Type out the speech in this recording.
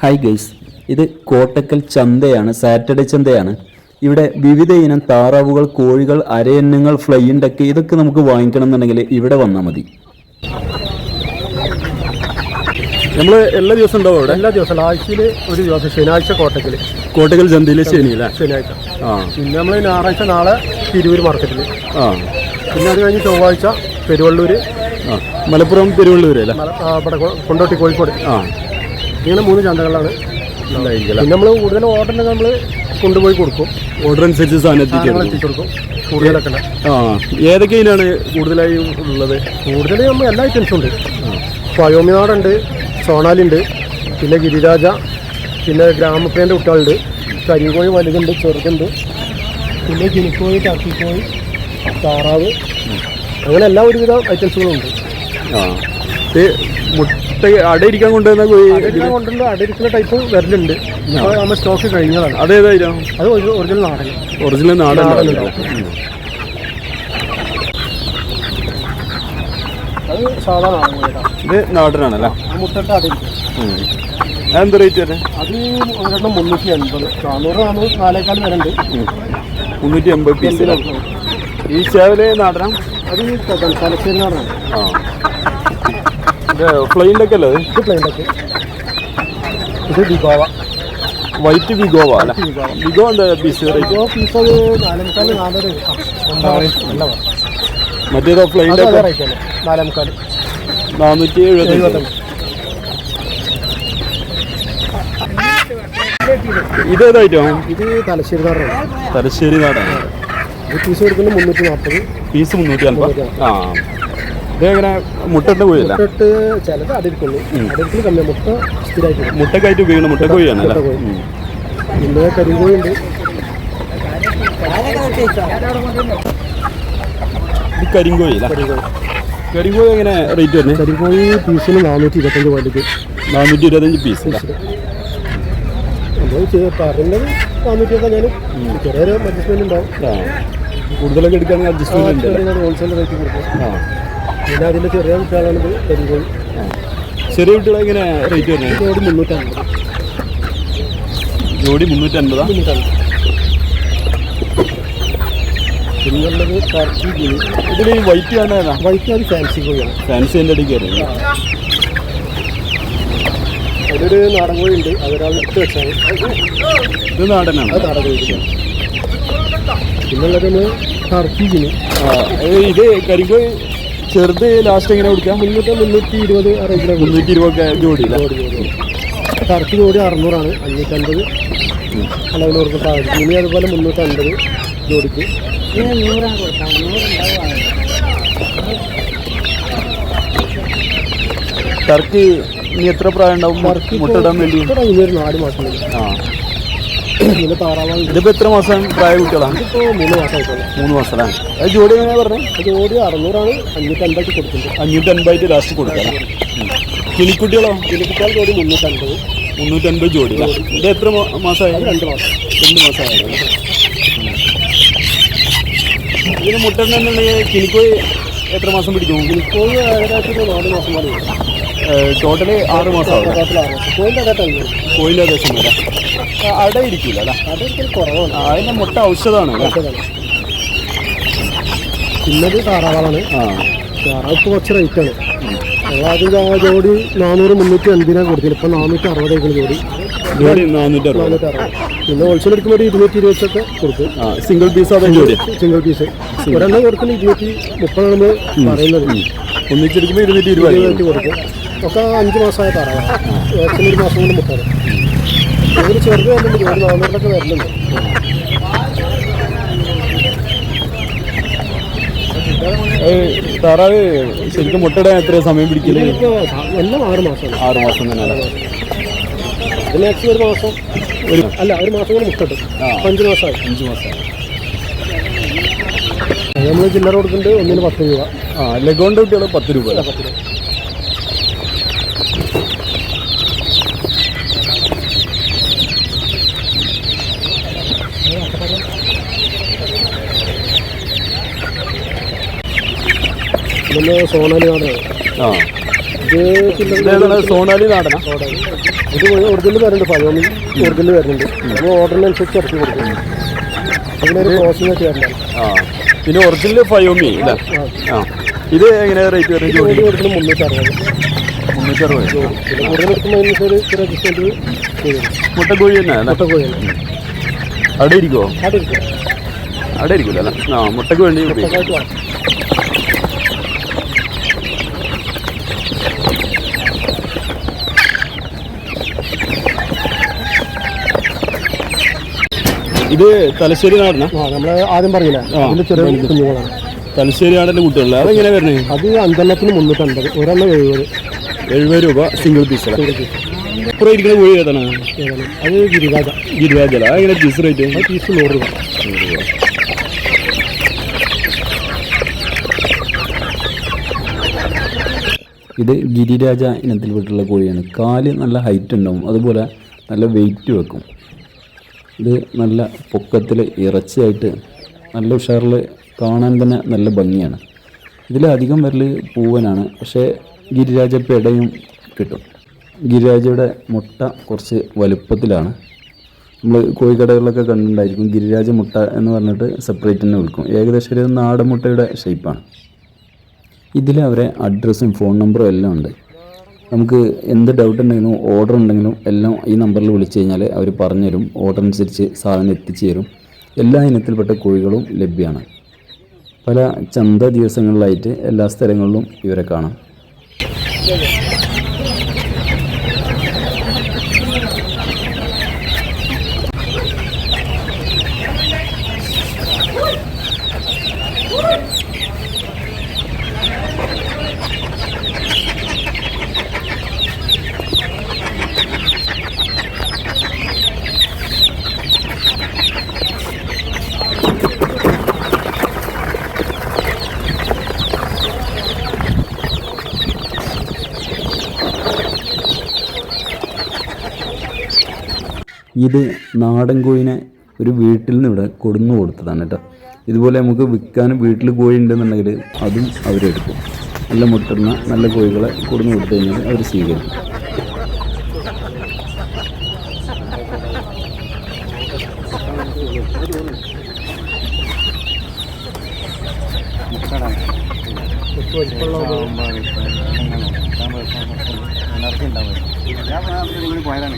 Hi guys ഇത് Kottakkal ചന്തയാണ് Saturday ചന്തയാണ്. ഇവിടെ വിവിധ ഇനം താറാവുകൾ കോഴികൾ അരയന്നങ്ങൾ ഫ്ലൈൻഡൊക്കെ ഡക്ക് ഇതൊക്കെ നമുക്ക് വാങ്ങിക്കണം എന്നുണ്ടെങ്കിൽ ഇവിടെ വന്നാൽ മതി. നമ്മൾ എല്ലാ ദിവസം ഉണ്ടാവും അവിടെ? എല്ലാ ദിവസവും ആഴ്ചയിൽ ഒരു ദിവസം ശനിയാഴ്ച കോട്ടക്കൽ കോട്ടക്കൽ ചന്തയിലെ അല്ലേ? ശനിയാഴ്ച. ആ. പിന്നെ നമ്മൾ ഞായറാഴ്ച നാളെ തിരൂർ മാർക്കറ്റിൽ ആ. പിന്നെ അത് കഴിഞ്ഞ് ചൊവ്വാഴ്ച പെരുവള്ളൂർ ആ. മലപ്പുറം പെരുവള്ളൂർ അല്ലേ? ഇവിടെ കൊണ്ടോട്ടി കോഴിക്കോട്. ആ. ഇങ്ങനെ മൂന്ന് ചന്തകളാണ്. പിന്നെ നമ്മൾ കൂടുതൽ ഓർഡർ നമ്മൾ കൊണ്ടുപോയി കൊടുക്കും. ഓർഡർ അനുസരിച്ച് സാധനം എത്തിച്ചു കൊടുക്കും. കൂടുതലൊക്കെ ആ ഏതൊക്കെ കൂടുതലായി ഉള്ളത്? കൂടുതൽ നമ്മൾ എല്ലാ ഐറ്റംസും ഉണ്ട്. പയോമിനാടുണ്ട് സോണാലുണ്ട് പിന്നെ ഗിരിരാജ പിന്നെ ഗ്രാമപ്രിയന്റെ കുട്ടികളുണ്ട് കരിങ്കോഴി വലുതുണ്ട് ചെറുതുണ്ട് പിന്നെ കിനിക്കോഴി ടക്കിക്കോഴി താറാവ് അങ്ങനെ എല്ലാ ഒരുവിധ ഐറ്റംസുകളും ഉണ്ട്. ആ അടയിരിക്കാൻ കൊണ്ടുവന്ന അടയിരിക്കുന്ന കൊണ്ടുള്ള അടിയിരിക്കുന്ന ടൈപ്പ് വരുന്നുണ്ട്. നമ്മൾ സ്റ്റോക്ക് കഴിഞ്ഞതാണ്. അതേതായിരുന്നു അത് ഒറിജിനൽ നാടൻ ഒറിജിനൽ നാടൻ. അത് സാധാരണ ഇത് നാടനാണല്ലേ? മുട്ടട്ട മുട്ടട്ട് എന്ത് റേറ്റ് വരെ? അത് ഒരെണ്ണം മുന്നൂറ്റി അൻപത് നാനൂറ് നാനൂറ് നാലേക്കാൾ വരണ്ട് മുന്നൂറ്റി എൺപത് പീസ് ഈ ചേവൽ നാടനം? അത് തലശ്ശേരി നാടനാണ്. ആ. ഫ്ലൈന്റെ ഒക്കെ അല്ലേ ഇത് ഡെക്ക് ഇത് ബിഗോവ വൈറ്റ് ബിഗോവ അല്ല? ബിഗോ എന്താ പീസ് ബിഗോ പീസ് അത് നാലേമുക്കാൽ നാലര നല്ല മറ്റേതോ പ്ലെയിൻ അതേ റേറ്റ് നാലേമുക്കാൽ നാനൂറ്റി എഴുപത്തി ഇത് ഇതേതായിട്ടോ ഇത് തലശ്ശേരി നാടാണ് തലശ്ശേരി നാടാണ് പീസ് കൊടുക്കുന്നത് മുന്നൂറ്റി നാൽപ്പത് പീസ് മുന്നൂറ്റി നാൽപ്പത് ആ. ഇതെങ്ങനെ മുട്ടിട്ട് കോഴിയല്ല മുട്ടിട്ട് ചിലത് അടിക്കുള്ളൂ കമ്മിയാണ് മുട്ട സ്ഥിരമായിട്ട്. മുട്ടക്കായിട്ട് ഉപയോഗിക്കുന്ന മുട്ടക്കോഴിയാണ്. പിന്നെ കരിങ്കോഴി ഉണ്ട് ഇത് കരിങ്കോഴി കരിങ്കോഴി കരിങ്കോഴി എങ്ങനെ റേറ്റ് വരുന്നത് കരിങ്കോഴി പീസിന് നാനൂറ്റി ഇരുപത്തഞ്ച് വലുത് നാനൂറ്റി ഇരുപത്തഞ്ച് പീസ് പറഞ്ഞത് നാനൂറ്റി ഇരുപത്തഞ്ചാലും ചെറിയൊരു അഡ്ജസ്റ്റ്മെന്റ് ഉണ്ടാവും. കൂടുതലൊക്കെ എടുക്കുകയാണെങ്കിൽ അഡ്ജസ്റ്റ്മെന്റ് ഹോൾസെയിൽ റേറ്റ് കൊടുക്കും. ആ. പിന്നെ അതിന്റെ ചെറിയ കുട്ടികളാണ് കരിങ്കോഴി ചെറിയ കുട്ടികളെ എങ്ങനെ റേറ്റ് വരുന്നത്? ജോഡി മുന്നൂറ്റമ്പത് ജോഡി മുന്നൂറ്റമ്പതാ മുന്നൂറ്റമ്പത് പിന്നുള്ളത് ഗിനി ഇതിൽ വൈറ്റ് ആണ് വൈറ്റ് ആണ് ഫാൻസി കോഴിയാണ് ഫാൻസി എന്റെ അടിക്ക് വരുന്നത് അതൊരു നാടൻ കോഴി ഉണ്ട്. അതൊരാൾ വെച്ചാണ്. ഇത് നാടനാണ്? അത് നാടൻ കോഴി പിന്നുള്ളതിന് ടർക്കി ഗിനി ഇത് കരിങ്കോഴി ചെറുത് ലാസ്റ്റ് എങ്ങനെ കൊടുക്കാം മുന്നൂറ്റി മുന്നൂറ്റി ഇരുപത് റേഞ്ചിലാണ് മുന്നൂറ്റി ഇരുപത് ജോഡി കറക്റ്റ് ജോഡി അറുന്നൂറാണ്. അഞ്ഞൂറ്റമ്പത്. അളവിൽ കൊടുക്കും താഴെ ഇനി അതുപോലെ മുന്നൂറ്റമ്പത് ജോഡിക്ക്. ടർക്കി ഇനി എത്ര പ്രായം ഉണ്ടാവും? മുട്ട ഇടാൻ വേണ്ടി? ഒരു നാല് മാസം ആ. താറാവാണ് ഇതിപ്പോൾ എത്ര മാസം പ്രായ കുട്ടികളാണ്? മൂന്ന് മാസമായിട്ടുള്ളൂ മൂന്ന് മാസമാണ് അത് ജോഡി എങ്ങനെ പറഞ്ഞത് അത് ജോഡി അറുന്നൂറാണ് അഞ്ഞൂറ്റി അൻപത് കൊടുക്കുന്നത് അഞ്ഞൂറ്റി അൻപതായിട്ട് ലാസ്റ്റ് കൊടുക്കാം കിളിക്കുട്ടികളോ? കിളിക്കുട്ടികൾ ജോഡി മുന്നൂറ്റി അൻപത് മുന്നൂറ്റി അൻപത് ജോഡി. ഇത് എത്ര മാസമായി? രണ്ട് മാസം. രണ്ട് മാസമായി. ഇതിന് മുട്ടന്നുണ്ടെങ്കിൽ കിളിക്കോയി എത്ര മാസം പിടിക്കും? കിളിക്കോയി ഏകദേശം നാല് മാസം വരും. ടോട്ടൽ ആറ് മാസമാവും കോയിന്റെ വരെ അട ഇരിക്കില്ല ആ, അതിന്റെ മുട്ട ഔഷധമാണ്. പിന്നത് താറാവാളാണ്. ആ. താറാവ് ഇപ്പോൾ കുറച്ച് റേറ്റാണ് ആദ്യം ജോ- ജോഡി നാനൂറ് മുന്നൂറ്റി അൻപതിനാണ് കൊടുത്തില്ല ഇപ്പം നാനൂറ്റി അറുപതേക്കാണ് ജോഡി. നാനൂറ്റി അറുപത്. പിന്നെ ഹോൾസെയിൽ എടുക്കുമ്പോൾ ഒരു ഇരുന്നൂറ്റി ഇരുപത്തൊക്കെ കൊടുക്കും. ആ സിംഗിൾ പീസ് ജോഡി? സിംഗിൾ പീസ് ഒരെണ്ണം കൊടുക്കുന്ന ഇരുന്നൂറ്റി മുപ്പതാണ് നമ്മൾ പറയുന്നത്. ഒന്നിച്ചെടുക്കുമ്പോൾ ഇരുന്നൂറ്റി ഇരുപത് കൊടുക്കും. ഒക്കെ അഞ്ച് മാസമായ താറാവാണ് ഏകദേശം ഒരു മാസം കൊണ്ട് മുട്ടത് ഒരു ചെറുത് വരുന്നുണ്ട് ഒരു നാനൂറിലൊക്കെ വരുന്നുണ്ട്. താറാവ് ശരിക്കും മുട്ടയിടാൻ എത്ര സമയം പിടിക്കില്ല എല്ലാം ആറ് മാസം ആറ് മാസം തന്നെ പിന്നെ മാക്സിമം ഒരു മാസം. ഒരു അല്ല ഒരു മാസം കൊണ്ട് മുട്ടിട്ട്. അഞ്ച് മാസമായി. അഞ്ച് മാസം. നമ്മൾ ചില്ലറ കൊടുക്കുന്നുണ്ട് ഒന്നിന് പത്ത് രൂപ. ആ ലഗോണ്ട് കുട്ടികൾ പത്ത് രൂപ പത്ത് രൂപ. സോണാലി നാടന ആ. സോണാലി നാടനാ? ഇത് ഒറിജിനൽ വരുന്നുണ്ട് പയോമി ഒറിജിനൽ വരുന്നുണ്ട്. നമ്മൾ ഓർഡറിനനുസരിച്ച് ഇറക്കി കൊടുക്കും. അതിനൊരു ക്രോസിംഗ് ഒക്കെ ആ. പിന്നെ ഒറിജിനൽ ഫയോമി അല്ലേ? ആ. ഇത് എങ്ങനെ റേറ്റ് വരുന്നത് ജോഡി കൊടുക്കുന്നത് മുന്നൂറ്റി അറുപത് മുന്നൂറ്റി അറുപത് കൂടുതൽ എടുക്കുമ്പോൾ ചെയ്യും. മുട്ടക്കോഴി തന്നെ അവിടെ ഇരിക്കുമോ അവിടെ ഇരിക്കും. അവിടെ ഇരിക്കില്ല അല്ലേ ആ മുട്ടയ്ക്ക് വേണ്ടി ഇത് തലശ്ശേരി നാടനാ? നമ്മൾ ആദ്യം പറയില്ല. ചെറിയ കുഞ്ഞുങ്ങളാണ്. തലശ്ശേരി നാടിന്റെ കുട്ടികളല്ലേ? അതെങ്ങനെ വരുന്നത് അത് അഞ്ചെണ്ണത്തിന് മുന്നൂറ്റമ്പത്. ഒരെണ്ണം എഴുപത്. എഴുപത് രൂപ സിംഗിൾ പീസ് ഇരിക്കുന്ന കോഴി ഏതാണ്? അത് ഗിരിരാജ. ഗിരിരാജല അതെങ്ങനെ പീസ് റേറ്റ് പീസ് നൂറ് രൂപ. ഇത് ഗിരിരാജ ഇനത്തിൽപ്പെട്ടുള്ള കോഴിയാണ്. കാൽ നല്ല ഹൈറ്റ് ഉണ്ടാവും. അതുപോലെ നല്ല വെയിറ്റ് വെക്കും. ഇത് നല്ല പൊക്കത്തിൽ ഇറച്ചിയായിട്ട് നല്ല ഉഷാറിൽ കാണാൻ തന്നെ നല്ല ഭംഗിയാണ്. ഇതിലധികം വരൽ പൂവനാണ്. പക്ഷേ ഗിരിരാജ പെടയും കിട്ടും. ഗിരിരാജയുടെ മുട്ട കുറച്ച് വലുപ്പത്തിലാണ്. നമ്മൾ കോഴിക്കടകളിലൊക്കെ കണ്ടിട്ടുണ്ടായിരിക്കും ഗിരിരാജ മുട്ട എന്ന് പറഞ്ഞിട്ട് സെപ്പറേറ്റ് തന്നെ വിൽക്കും. ഏകദേശം ഒരു നാടൻ മുട്ടയുടെ ഷേപ്പാണ് ഇതിൽ അവരെ അഡ്രസ്സും ഫോൺ നമ്പറും എല്ലാം ഉണ്ട്. നമുക്ക് എന്ത് ഡൗട്ട് ഉണ്ടെങ്കിലും ഓർഡർ ഉണ്ടെങ്കിലും എല്ലാം ഈ നമ്പറിൽ വിളിച്ചു കഴിഞ്ഞാൽ അവർ പറഞ്ഞുതരും. ഓർഡർ അനുസരിച്ച് സാധനം എത്തിച്ചു തരും. എല്ലാ ഇനത്തിൽപ്പെട്ട കോഴികളും ലഭ്യമാണ്. പല ചന്ത ദിവസങ്ങളിലായിട്ട് എല്ലാ സ്ഥലങ്ങളിലും ഇവരെ കാണാം. ഇത് നാടൻ കോഴിനെ ഒരു വീട്ടിൽ നിന്ന് ഇവിടെ കൊടുന്നു കൊടുത്തതാണ് കേട്ടോ. ഇതുപോലെ നമുക്ക് വിൽക്കാനും വീട്ടിൽ കോഴി ഉണ്ടെന്നുണ്ടെങ്കിൽ അതും അവരെടുക്കും നല്ല മുട്ടുന്ന നല്ല കോഴികളെ കൊടുന്നു കൊടുത്തു കഴിഞ്ഞാൽ അവർ സ്വീകരിക്കും. ഞാൻ പോയതാണ്